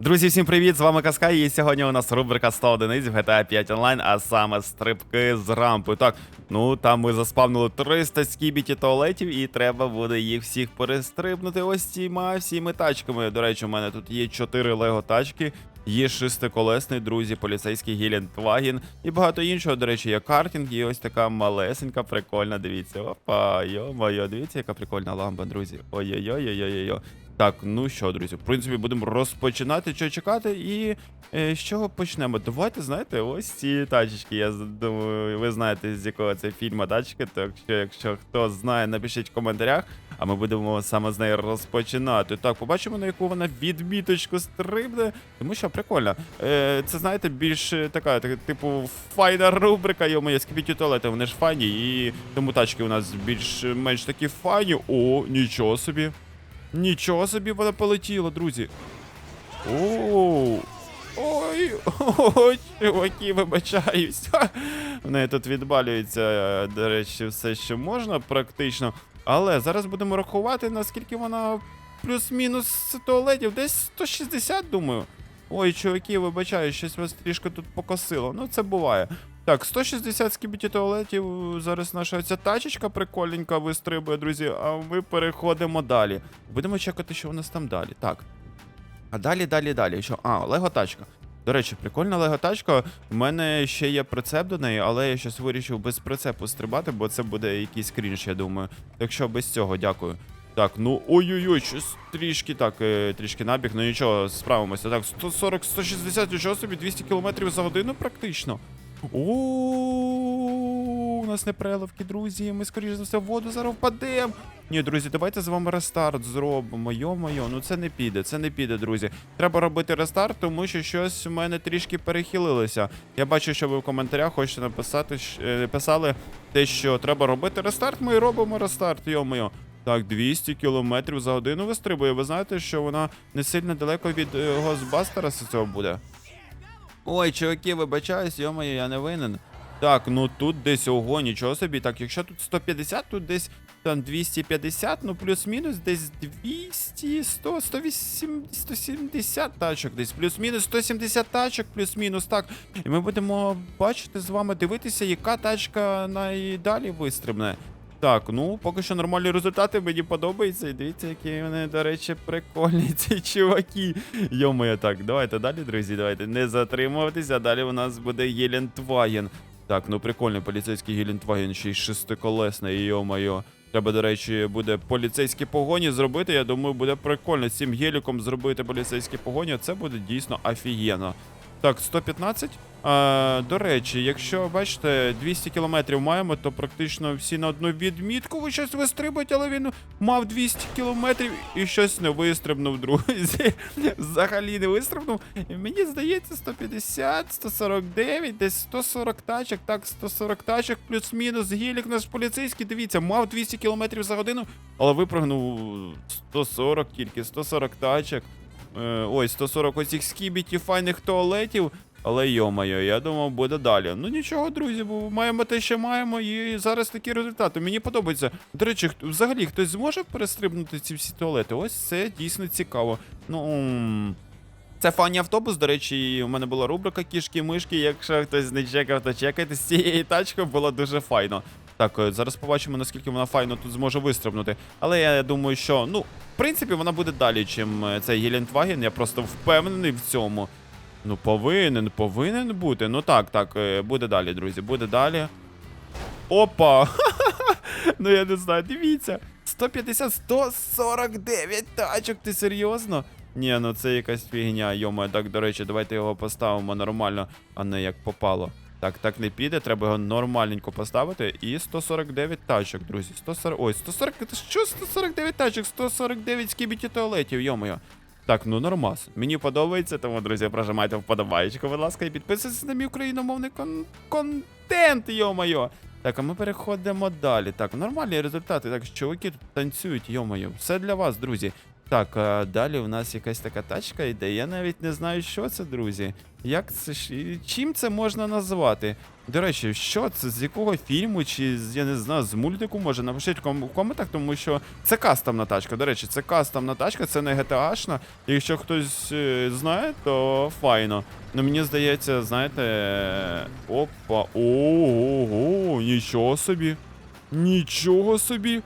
Друзі, всім привіт! З вами Каска, і сьогодні у нас рубрика 100 одиниць в GTA 5 онлайн, а саме стрибки з рампи. Так, ну там ми заспавнили 300 скібіті туалетів, і треба буде їх всіх перестрибнути ось цими всіми тачками. До речі, у мене тут є 4 лего тачки. Є шестиколесний, друзі, поліцейський Гілендваген і багато іншого. До речі, є картинг, і ось така малесенька, прикольна. Дивіться. Опа, йо-моє, дивіться, яка прикольна лампа, друзі. Ой-ой-ой-ой-ой-ой. Так, ну що, друзі, в принципі, будемо розпочинати, що чекати, і е, з чого почнемо? Давайте, знаєте, ось ці тачечки. Я думаю, ви знаєте, з якого це фільму тачки. Так що, якщо хто знає, напишіть в коментарях, а ми будемо саме з неї розпочинати. Так, побачимо, на яку вона відміточку стрибне, тому що прикольно. Е, це, знаєте, більш е, така, так, типу, файна рубрика, йо-моє, скіпіті туалети, вони ж файні, і тому тачки у нас більш-менш такі файні. О, нічого собі. Нічого собі вона полетіла, друзі. Оу. Ой, ой, чуваки, вибачаюсь. В неї тут відбалюється, е, до речі, все, що можна, практично. Але зараз будемо рахувати, наскільки вона плюс-мінус туалетів. Десь 160, думаю. Ой, чуваки, вибачаю, щось вас трішки тут покосило. Ну, це буває. Так, 160 скібіті туалетів. Зараз наша ця тачечка прикольненька вистрибує, друзі. А ми переходимо далі. Будемо чекати, що у нас там далі. Так. А далі, далі, далі. Що? А, лего тачка. До речі, прикольна лего тачка. У мене ще є прицеп до неї, але я щось вирішив без прицепу стрибати, бо це буде якийсь крінж, я думаю. Так що без цього, дякую. Так, ну ой-ой-ой, щось трішки так, е, трішки набіг, ну нічого, справимося. Так, 140, 160, нічого собі, 200 км за годину практично. О, у нас не переливки, друзі. Ми, скоріш за все, в воду зараз впадемо. Ні, друзі, давайте з вами рестарт зробимо. Йо-моє, ну це не піде, це не піде, друзі. Треба робити рестарт, тому що щось у мене трішки перехилилося. Я бачу, що ви в коментарях хочете написати, е, писали те, що треба робити рестарт. Ми робимо рестарт, йо-моє. Так, 200 км за годину вистрибує. Ви знаєте, що вона не сильно далеко від Госбастера з цього буде. Ой, чуваки, вибачаюсь, йомаю, я не винен. Так, ну тут десь ого, нічого собі. Так, якщо тут 150, тут десь там 250, ну плюс-мінус десь 200, 100, 180, 170 тачок десь. Плюс-мінус 170 тачок, плюс-мінус, так. І ми будемо бачити з вами, дивитися, яка тачка найдалі вистрибне. Так, ну поки що нормальні результати, мені подобається. І дивіться, які вони, до речі, прикольні ці чуваки. Йо-моє, так, давайте далі, друзі, давайте не затримуватися. Далі у нас буде Єлентваген. Так, ну прикольний поліцейський Єлентваген, ще й шестиколесний, йо-моє. Треба, до речі, буде поліцейські погоні зробити. Я думаю, буде прикольно цим геліком зробити поліцейські погоні. Це буде дійсно офігенно. Так, 115. А, до речі, якщо бачите, 200 кілометрів маємо, то практично всі на одну відмітку ви щось вистрибують, але він мав 200 кілометрів і щось не вистрибнув, друзі. Взагалі не вистрибнув. Мені здається, 150, 149, десь 140 тачок. Так, 140 тачок, плюс-мінус. Гілік наш поліцейський, дивіться, мав 200 кілометрів за годину, але випрыгнув 140 тільки, 140 тачок. Е, ой, 140 оцих скібітів файних туалетів. Але йомайо, я думав, буде далі. Ну нічого, друзі, бо маємо те, що маємо, і зараз такі результати. Мені подобається. До речі, взагалі хтось зможе перестрибнути ці всі туалети? Ось це дійсно цікаво. Ну. Це фані автобус, до речі, і у мене була рубрика кішки-мишки. Якщо хтось не чекав, то чекайте. З цією тачкою було дуже файно. Так, е, зараз побачимо, наскільки вона файно тут зможе вистрибнути. Але я думаю, що, ну, в принципі, вона буде далі, чим е, цей Гелендваген. Я просто впевнений в цьому. Ну, повинен, повинен бути. Ну так, так, е, буде далі, друзі, буде далі. Опа! ну я не знаю, дивіться. 150, 149 тачок, ти серйозно? Ні, ну це якась фігня, йома. Так, до речі, давайте його поставимо нормально, а не як попало. Так, так не піде, треба його нормальненько поставити. І 149 тачок, друзі. 140. Ой, 140. Це що 149 тачок? 149 скібіті туалетів, йомою. Так, ну нормас. Мені подобається, тому, друзі, прожимайте вподобайку, будь ласка, і підписуйтесь на мій україномовний кон- контент, йо-моє. Так, а ми переходимо далі. Так, нормальні результати. Так, чуваки тут танцюють, йо-моє. Все для вас, друзі. Так, а далі у нас якась така тачка йде. Я навіть не знаю, що це, друзі. Як це ж. Чим це можна назвати? До речі, що це? З якого фільму, чи я не знаю, з мультику може? Напишіть в ком- в коментах, тому що це кастомна тачка. До речі, це кастомна тачка, це не GTA-шна. Якщо хтось е, знає, то файно. Ну мені здається, знаєте. Опа. Ого, нічого собі. Нічого собі.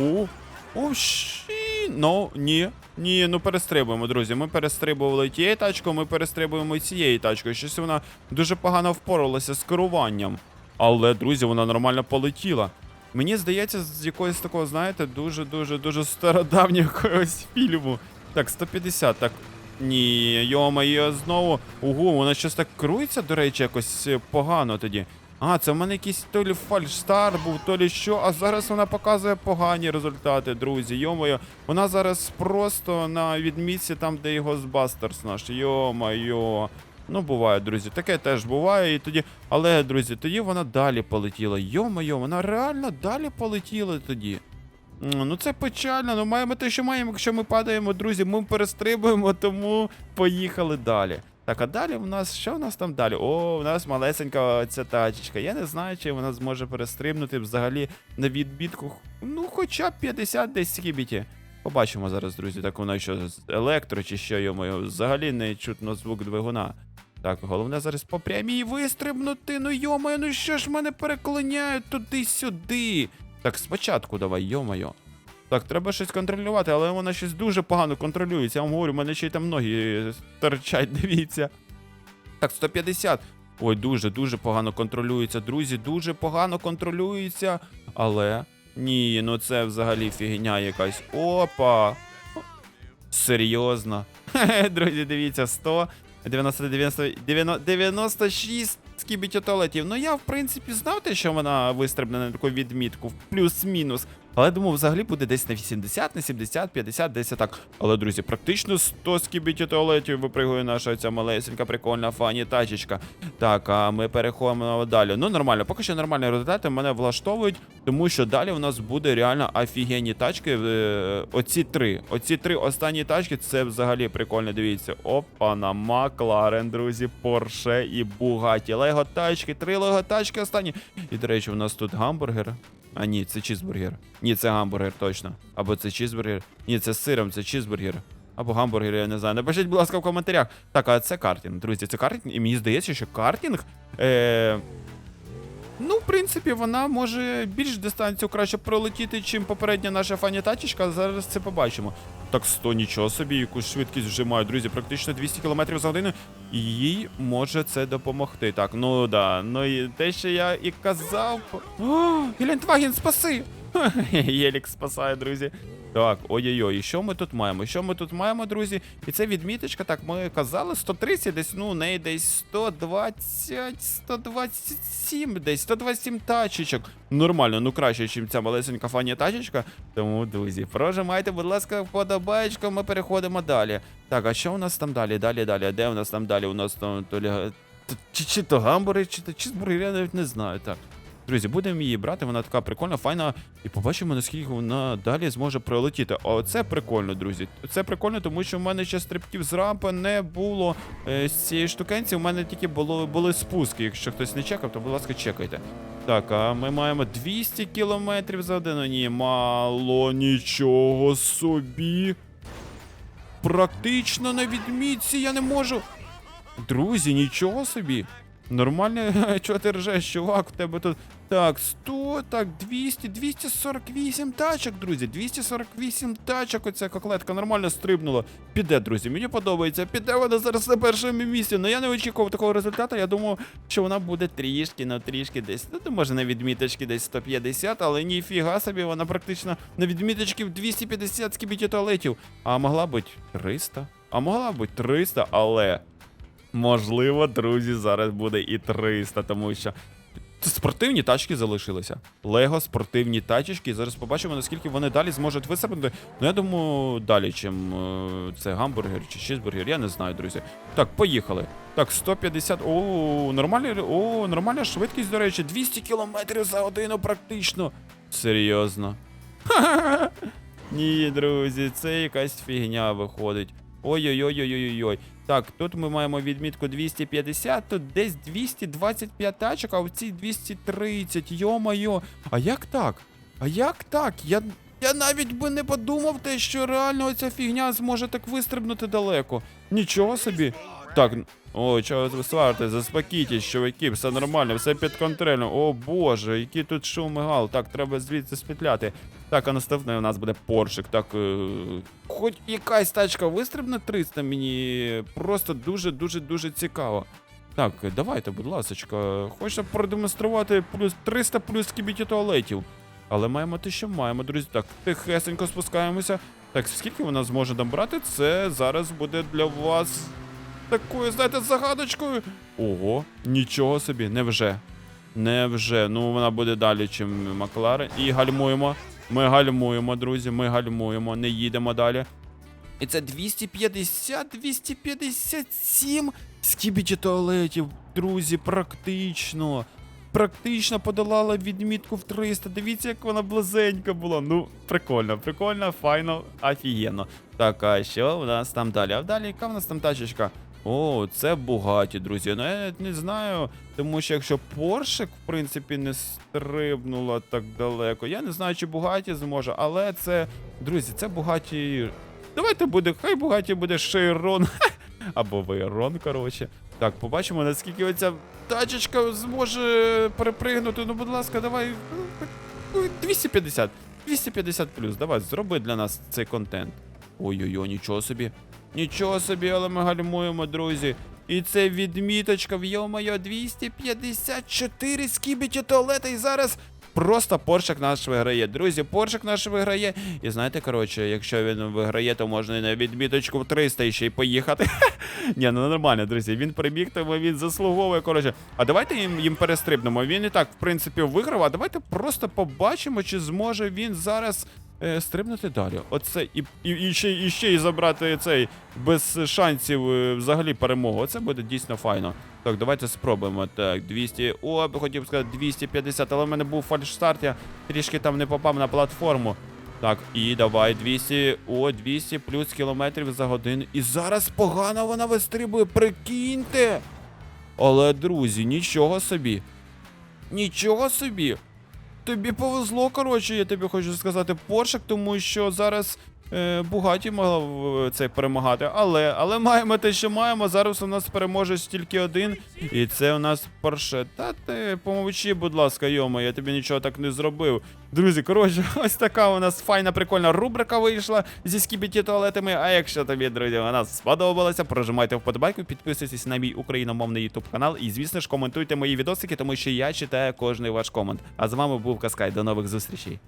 О, о, щі. Ну, ні. Ні, ну перестрибуємо, друзі. Ми перестрибували тією тачкою, ми перестрибуємо цією тачкою. Щось вона дуже погано впоралася з керуванням. Але, друзі, вона нормально полетіла. Мені здається, з якогось такого, знаєте, дуже-дуже дуже стародавнього якогось фільму. Так, 150, так. Ні, йо-моє, знову. Ого, вона щось так крується, до речі, якось е, погано тоді. А, це в мене якийсь то лі фальшстар був, то лі що, а зараз вона показує погані результати, друзі. Йо-моє, вона зараз просто на відмітці там, де його збастерс наш. Йо-моє. Ну, буває, друзі, таке теж буває, і тоді. Але, друзі, тоді вона далі полетіла. Йо-моє, вона реально далі полетіла тоді. Ну це печально, ну маємо те, що маємо. Якщо ми падаємо, друзі, ми перестрибуємо, тому поїхали далі. Так, а далі в нас що в нас там далі? О, у нас малесенька ця тачечка. Я не знаю, чи вона зможе перестрибнути взагалі на відбітку. Ну, хоча б 50 десь скібіті. Побачимо зараз, друзі. Так вона що з електро чи що йому. Взагалі не чутно звук двигуна. Так, головне зараз по прямій вистрибнути. Ну йомаю, ну що ж мене переклоняють туди-сюди. Так, спочатку давай, йомайо. Так, треба щось контролювати, але вона щось дуже погано контролюється. Я вам говорю, в мене ще й там ноги торчать, дивіться. Так, 150. Ой, дуже, дуже погано контролюється, друзі, дуже погано контролюється. Але. Ні, ну це взагалі фігня якась. Опа. Серйозно. Хе-хе, Друзі, дивіться, 100, 90, 90, 90, 96 скібіть туалетів. Ну я, в принципі, знав те, що вона вистрибне на таку відмітку, плюс-мінус. Але думав, взагалі буде десь на 80, на 70, 50, десь так. Але, друзі, практично 100 скібіті туалетів випригує наша ця малесенька, прикольна фані тачечка. Так, а ми переходимо далі. Ну, нормально, поки що нормальні результати мене влаштовують, тому що далі у нас буде реально офігенні тачки. Е, Оці три. Оці три останні тачки це взагалі прикольно. Дивіться. Опа, на Макларен, друзі, Порше і Бугаті. Лего тачки, три лего тачки останні. І, до речі, у нас тут гамбургер. А ні, це чізбургер. Ні, це гамбургер, точно. Або це чізбургер. Ні, це з сиром, це чізбургер. Або гамбургер, я не знаю. Напишіть, будь ласка, в коментарях. Так, а це картінг. друзі, це картінг. і мені здається, що картінг. Е... Ну, в принципі, вона може більш дистанцію краще пролетіти, чим попередня наша фані тачечка. Зараз це побачимо. Так, 100, нічого собі, якусь швидкість вже маю, друзі, практично 200 км за годину. Їй може це допомогти. Так, ну да. Ну і те, що я і казав. О, Гелендваген, спаси! Єлік спасає, друзі. Так, ой-ой-ой, і що ми тут маємо? Що ми тут маємо, друзі? І це відміточка, так, ми казали, 130, десь, ну, неї десь 120, 127, десь 127 тачечок. Нормально, ну краще, ніж ця малесенька фані тачечка. Тому, друзі, прожимайте, будь ласка, вподобаєчку, ми переходимо далі. Так, а що у нас там далі? Далі, далі. Де у нас там далі? У нас там то. Чи, чи то гамбури, чи то чизбургер, я навіть не знаю. Так. Друзі, будемо її брати, вона така прикольна, файна, і побачимо, наскільки вона далі зможе пролетіти. А це прикольно, друзі. Це прикольно, тому що в мене ще стрибків з рампи не було е, з цієї штукенці. У мене тільки було, були спуски. Якщо хтось не чекав, то будь ласка, чекайте. Так, а ми маємо 200 кілометрів за годину. Ні, мало нічого собі. Практично на відмітці я не можу. Друзі, нічого собі. Нормально, чого ти ржеш, чувак, в тебе тут. Так, 100, так, 200, 248 тачок, друзі. 248 тачок. Оця коклетка нормально стрибнула. Піде, друзі, мені подобається. Піде вона зараз на першому місці. Ну я не очікував такого результату. Я думав, що вона буде трішки, ну трішки десь. Ну, може на відміточки десь 150, але ніфіга собі, вона практично на відміточки в 250 скібіті туалетів. А могла бути 300. А могла бути 300, але. Можливо, друзі, зараз буде і 300, тому що спортивні тачки залишилися. Лего спортивні тачечки. Зараз побачимо, наскільки вони далі зможуть висипати. Ну, я думаю, далі, чим е, це гамбургер чи чизбургер, я не знаю, друзі. Так, поїхали. Так, 150. О, нормальна, о, нормальна швидкість, до речі, 200 км за годину практично. Серйозно. Ха-ха-ха. Ні, друзі, це якась фігня виходить. Ой-ой-ой-ой-ой-ой. Так, тут ми маємо відмітку 250, тут десь 225 тачок, а в цій 230. Йо-моє. А як так? А як так? Я, я навіть би не подумав те, що реально оця фігня зможе так вистрибнути далеко. Нічого собі. Так, о, чого ви сварите? Заспокійтесь, чуваки, все нормально, все під контролем. О боже, який тут шум і гал. Так, треба звідси спетляти. Так, а наступний у нас буде поршик. Так, е, хоч якась тачка вистрибне 300, мені просто дуже-дуже дуже цікаво. Так, давайте, будь ласочка, хочу продемонструвати плюс 300 плюс кібіті туалетів. Але маємо те, що маємо, друзі. Так, тихесенько спускаємося. Так, скільки вона зможе нам брати, це зараз буде для вас такою, знаєте, загадочкою. Ого, нічого собі, невже. Невже. Ну, вона буде далі, чим Макларен. І гальмуємо. Ми гальмуємо, друзі, ми гальмуємо, не їдемо далі. І це 250, 257 скібічі туалетів, друзі, практично. Практично подолала відмітку в 300. Дивіться, як вона близенька була. Ну, прикольно, прикольно, файно, офігенно. Так, а що у нас там далі? А далі яка в нас там тачечка? О, це Бугаті, друзі. Ну я навіть не знаю, тому що якщо Поршик, в принципі, не стрибнула так далеко, я не знаю, чи Бугаті зможе, але це, друзі, це Бугаті. Давайте буде, хай Бугаті буде Шейрон. Або Вейрон, коротше. Так, побачимо, наскільки оця тачечка зможе перепригнути. Ну, будь ласка, давай. ну, 250. 250 плюс. Давай, зроби для нас цей контент. Ой-ой-ой, нічого собі. Нічого собі, але ми гальмуємо, друзі. І це відміточка, йо-моє, 254 скібіті туалети, і зараз просто Поршик наш виграє. Друзі, Поршик наш виграє. І знаєте, коротше, якщо він виграє, то можна і на відміточку в 300 ще й поїхати. Ні, ну нормально, друзі. Він прибіг, тому він заслуговує. Коротше, а давайте їм, їм перестрибнемо. Він і так, в принципі, виграв, а давайте просто побачимо, чи зможе він зараз. Е, Стрибнути далі. Оце і, і, і, ще, і ще й забрати цей без шансів е, взагалі перемогу. Оце буде дійсно файно. Так, давайте спробуємо. Так, 200. О, я хотів сказати 250, але в мене був фальшстарт, я трішки там не попав на платформу. Так, і давай 200, о, 200 плюс кілометрів за годину. І зараз погано вона вистрибує, прикиньте. Але, друзі, нічого собі. Нічого собі. Тобі повезло, коротше, я тобі хочу сказати, Поршик, тому що зараз Бугаті могла це перемагати. Але, але маємо те, що маємо. Зараз у нас переможе тільки один. І це у нас Порше. Та ти помовчи, будь ласка, йомо, я тобі нічого так не зробив. Друзі, коротше, ось така у нас файна, прикольна рубрика вийшла зі скібіті туалетами. А якщо тобі, друзі, вона сподобалася, прожимайте вподобайку, підписуйтесь на мій україномовний ютуб канал і, звісно ж, коментуйте мої відосики, тому що я читаю кожний ваш комент. А з вами був Каскай. До нових зустрічей.